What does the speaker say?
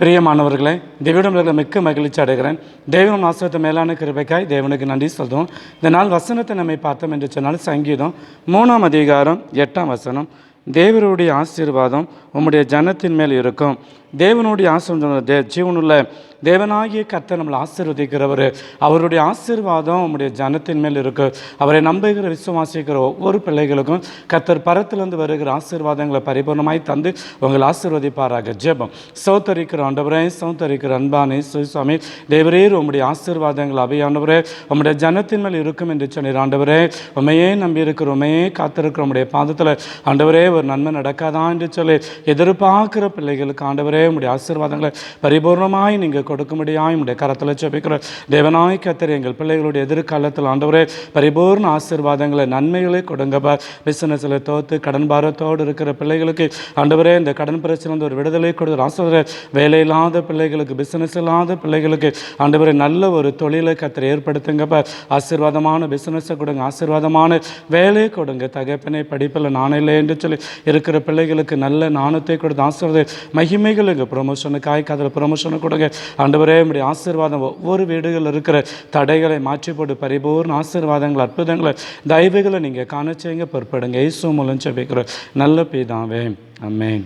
பிரியமானவர்களே தேவனிடமிருந்த மிக்க மகிழ்ச்சி அடைகிறேன். தேவனும் ஆசிரியத்தை மேலான கிருபைக்காய் தேவனுக்கு நன்றி சொல்கிறோம். இந்த நாள் வசனத்தை நம்மை பார்த்தோம் என்று சொன்னால் சங்கீதம் மூணாம் அதிகாரம் எட்டாம் வசனம். தேவருடைய ஆசீர்வாதம் உம்முடைய ஜனத்தின் மேல் இருக்கும். தேவனுடைய ஆசீர்வாதம் தே ஜீவனுள்ள தேவனாகிய கர்த்தர் நம்மளை ஆசீர்வதிக்கிறவர். அவருடைய ஆசீர்வாதம் நம்முடைய ஜனத்தின் மேல் இருக்குது அவரை நம்புகிற விசுவாசிக்கிற ஒவ்வொரு பிள்ளைகளுக்கும் கர்த்தர் பரத்திலிருந்து வருகிற ஆசீர்வாதங்களை பரிபூர்ணமாய் தந்து உங்களை ஆசீர்வதிப்பாராக. ஜெபம். சௌத்தரிக்கிற ஆண்டவரே சௌத்தரிக்கிற அன்பானே சுவாமி தேவரீர் உம்முடைய ஆசீர்வாதங்கள் அவையானவரே உம்முடைய ஜனத்தின் மேல் இருக்கும் என்று சொன்னீர் ஆண்டவரே. உண்மையே நம்பி இருக்கிற உண்மையே காத்திருக்கிற உம்முடைய பாதத்தில் ஆண்டவரே ஒரு நன்மை நடக்காதா என்று சொல்லி எதிர்பார்க்கிற பிள்ளைகளுக்கு ஆண்டவரே உம்முடைய ஆசீர்வாதங்களை பரிபூர்ணமாய் நீங்கள் கொடுக்கும்படியாய் உடைய கரத்தில் செபிக்கிற தேவனாய் கத்தர் எங்கள் பிள்ளைகளுடைய எதிர்காலத்தில் ஆண்டவரே பரிபூர்ண ஆசீர்வாதங்களை நன்மைகளை கொடுங்கப்பா பிசினஸில் தோத்து கடன் பாரத்தோடு இருக்கிற பிள்ளைகளுக்கு ஆண்டவரே இந்த கடன் பிரச்சனை ஒரு விடுதலை கொடுத்து ஆசிரியர் வேலை இல்லாத பிள்ளைகளுக்கு பிசினஸ் இல்லாத பிள்ளைகளுக்கு ஆண்டவரே நல்ல ஒரு தொழிலை கத்திர ஏற்படுத்துங்கப்பா ஆசீர்வாதமான பிசினஸை கொடுங்க. ஆசீர்வாதமான வேலையை கொடுங்க. தகப்பனை படிப்பில் நாணம் இல்லை என்று சொல்லி இருக்கிற பிள்ளைகளுக்கு நல்ல நாணத்தை கொடுத்து ஆசீர்வாத மகிமைகளுங்க ப்ரொமோஷனுக்காய் அதில் ப்ரொமோஷனை கொடுங்க. ஆண்டவரே உடைய ஆசீர்வாதம் ஒவ்வொரு வீடுகளில் இருக்கிற தடைகளை மாற்றி போட்டு பரிபூர்ண ஆசீர்வாதங்கள் அற்புதங்களை தயவுகளை நீங்கள் காணச்சேங்க பொறுப்படுங்க. இயேசு மூலம் செபிக்கிற நல்ல பிதாவே. அமேன்